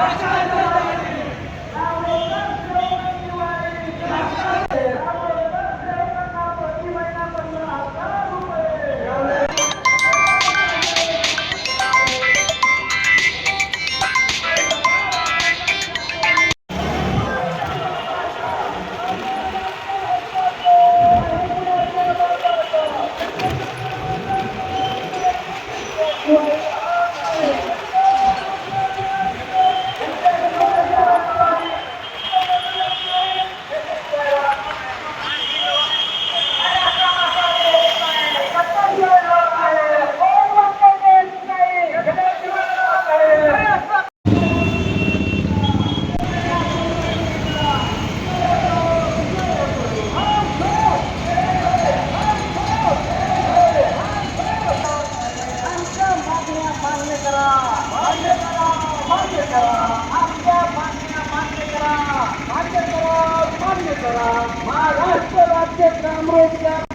आमच्या करा महाराष्ट्र राज्य ग्राम रोजगार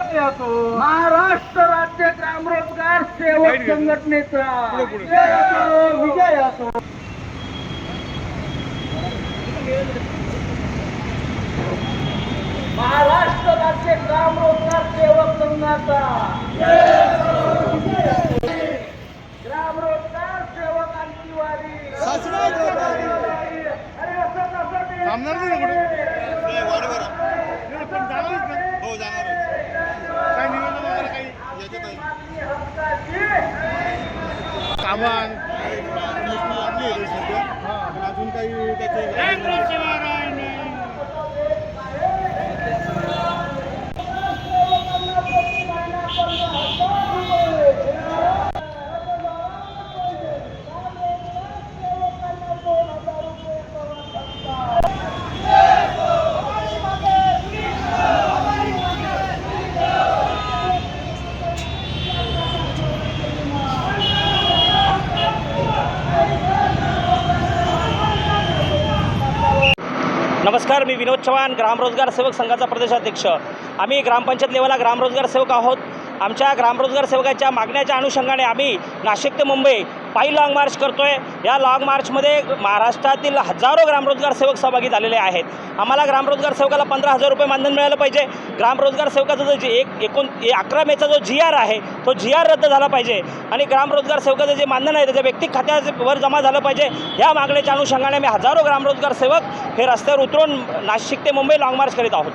महाराष्ट्र राज्य ग्राम रोजगार सेवक संघटनेचा. विजय असो विजय असो. महाराष्ट्र राज्य ग्राम रोजगार सेवक संघाचा. ग्राम रोजगार सेवकांची वारी. अरे असं कसं ते- थांबणार नाही ना कुठे? पण जाणारच ना हो जाणारच काय निवेदन वगैरे काही याच्यात आहे मागणी हक्काची कामं मुश्किल लागली आहे सध्या. पण अजून काही त्याचे नमस्कार मी विनोद चव्हाण ग्रामरोजगार सेवक संघाचा प्रदेशाध्यक्ष. आम्ही ग्रामपंचायत लेवलला ग्रामरोजगार सेवक आहोत. आमच्या ग्रामरोजगार सेवकाच्या मागण्याच्या अनुषंगाने आम्ही नाशिक ते मुंबई पायी लाँग मार्च करतो आहे या लाँग मार्चमध्ये महाराष्ट्रातील हजारो ग्रामरोजगार सेवक सहभागी झालेले आहेत. आम्हाला ग्रामरोजगार सेवकाला पंधरा हजार रुपये मानधन मिळालं पाहिजे. ग्रामरोजगार सेवकाचा जो जे एक एकोण ए- अकरा मेचा जो जी आर आहे तो जी आर रद्द झाला पाहिजे. आणि ग्रामरोजगार सेवकाचं जे मानधन आहे त्याच्या व्यक्तिक खात्यावर जमा झालं पाहिजे. या मागण्याच्या अनुषंगाने आम्ही हजारो ग्रामरोजगार सेवक हे रस्त्यावर उतरून नाशिक ते मुंबई लाँग मार्च करीत आहोत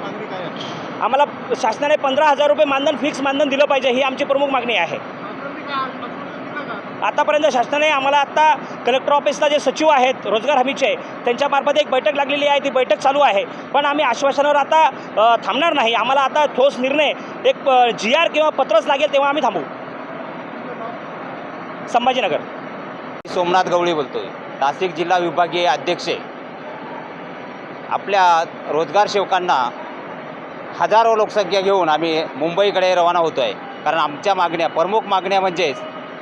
मागणी काय आहे आम्हाला शासनाने पंधरा हजार रुपये मानधन फिक्स मानधन दिलं पाहिजे ही आमची प्रमुख मागणी आहे. आतापर्यंत शासनाने आम्हाला आत्ता कलेक्टर ऑफिसला जे सचिव आहेत रोजगार हमीचे त्यांच्यामार्फत एक बैठक लागलेली आहे ती बैठक चालू आहे. पण आम्ही आश्वासनावर आता थांबणार नाही. आम्हाला आता ठोस निर्णय एक जी आर किंवा पत्रच लागेल तेव्हा आम्ही थांबू. संभाजीनगर. सोमनाथ गवळी बोलतोय. नाशिक जिल्हा विभागीय अध्यक्ष आपल्या रोजगार सेवकांना हजारो लोकसंख्या घेऊन आम्ही मुंबईकडे रवाना होतो आहे कारण आमच्या मागण्या प्रमुख मागण्या म्हणजेच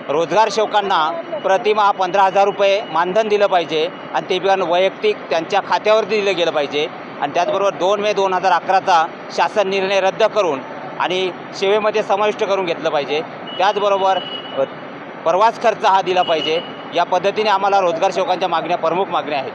रोजगार सेवकांना प्रतिमा पंधरा हजार रुपये मानधन दिलं पाहिजे आणि ते पण वैयक्तिक त्यांच्या खात्यावरती दिलं गेलं पाहिजे. आणि त्याचबरोबर दोन मे दोन हजार अकराचा शासन निर्णय रद्द करून आणि सेवेमध्ये समाविष्ट करून घेतलं पाहिजे. त्याचबरोबर प्रवास खर्च हा दिला पाहिजे. या पद्धतीने आम्हाला रोजगार सेवकांच्या मागण्या प्रमुख मागण्या आहेत.